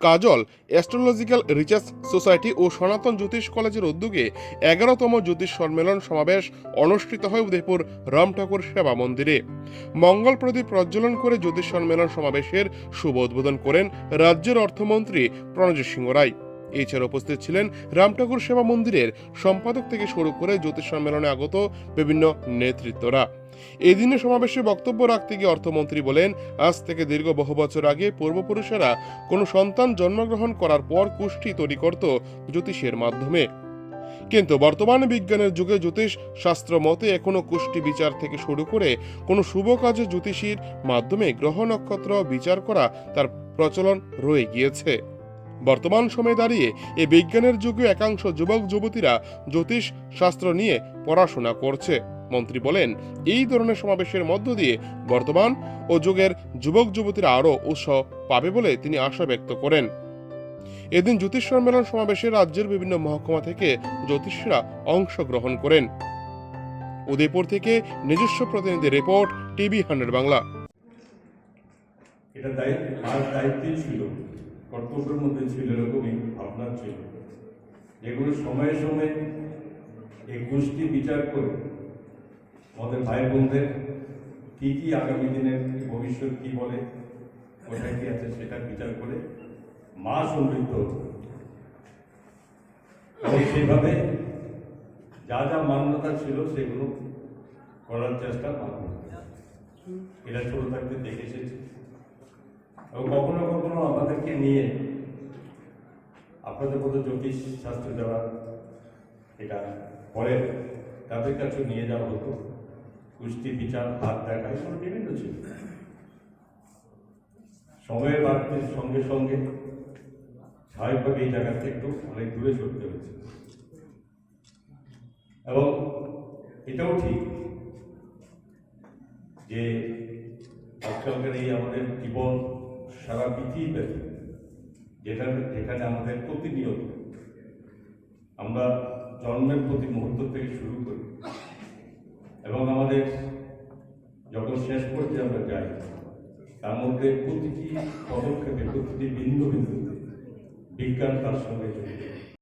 কাজল astrological research society ও সনাতন জ্যোতিষ কলেজের উদ্যোগে এগারোতম জ্যোতিষ সম্মেলন সমাবেশ অনুষ্ঠিত হয় উদয়পুর রাম ঠাকুর সেবা মন্দিরে। মঙ্গল প্রদীপ প্রজ্বলন করে জ্যোতিষ সম্মেলন সমাবেশের শুভ উদ্বোধন করেন রাজ্যের অর্থমন্ত্রী প্রণজিৎ সিংহ রায়। এছাড়া উপস্থিত ছিলেন রাম ঠাকুর সেবা মন্দিরের সম্পাদক থেকে শুরু করে জ্যোতিষ সম্মেলনে আগত বিভিন্ন নেতৃত্বরা। এদিনে সমাবেশে বক্তব্য রাখতে গিয়ে অর্থমন্ত্রী বলেন, আজ থেকে দীর্ঘ বহু বছর আগে পূর্বপুরুষেরা কোনো সন্তান জন্মগ্রহণ করার পর কুষ্ঠি তৈরি করত জ্যোতিষের মাধ্যমে। কিন্তু বর্তমান বিজ্ঞানের যুগে জ্যোতিষ শাস্ত্র মতে এখনও কুষ্টি বিচার থেকে শুরু করে কোনো শুভ কাজে জ্যোতিষীর মাধ্যমে গ্রহ নক্ষত্র বিচার করা তার প্রচলন রয়ে গিয়েছে। বর্তমান সময়ে দাঁড়িয়ে এ বিজ্ঞানের যুগে একাংশ যুবক যুবতীরা জ্যোতিষ শাস্ত্র নিয়ে পড়াশোনা করছে। মন্ত্রী বলেন, এই ধরনের সমাবেশের মধ্য দিয়ে বর্তমান ও যুগের যুবক যুবতীরা আরও উৎসাহ পাবে বলে তিনি আশা ব্যক্ত করেন। এদিন জ্যোতিষ সম্মেলন সমাবেশে রাজ্যের বিভিন্ন মহকুমা থেকে জ্যোতিষীরা অংশগ্রহণ করেন। উদয়পুর থেকে নিজস্ব প্রতিনিধি রিপোর্ট, টিভি হান্ড্রেড বাংলা। এটা ছিল। কর্তব্যের মধ্যে ছিল এরকমই ছিল। যেগুলো সময়ে সময়ে এই গোষ্ঠী বিচার করে আমাদের ভাই বোনদের কি কি আগামী দিনের ভবিষ্যৎ কি বলে, কোথায় কি আছে সেটা বিচার করে মা সমৃদ্ধ সেভাবে যা যা মান্যতা ছিল সেগুলো করার চেষ্টা ভালো এরা ছোট থাকতে দেখে এসেছে। এবং কখনো কখনো আমাদেরকে নিয়ে আপনাদের মতো জ্যোতিষ শাস্ত্র দেওয়া এটা পরে তাদের কাছে নিয়ে যাওয়া হতো। কুস্তি, বিচার, হাত দেখা, এগুলো বিভিন্ন ছিল। সময়ের বাড়তির সঙ্গে সঙ্গে স্বাভাবিকভাবে এই জায়গা থেকে একটু অনেক দূরে সরতে হয়েছে। এবং এটাও ঠিক যে আজকালকার এই আমাদের জীবন সারা পৃথিবীব্যাপী যেটা যেখানে আমাদের প্রতিনিয়ত আমরা জন্মের প্রতি মুহূর্ত থেকে শুরু করি। এবং আমাদের যখন শেষ পর্যায়ে আমরা যাই, তার মধ্যে প্রতিটি পদক্ষেপে প্রতিটি বিন্দু বিন্দুতে বিজ্ঞান তার সঙ্গে জড়িত।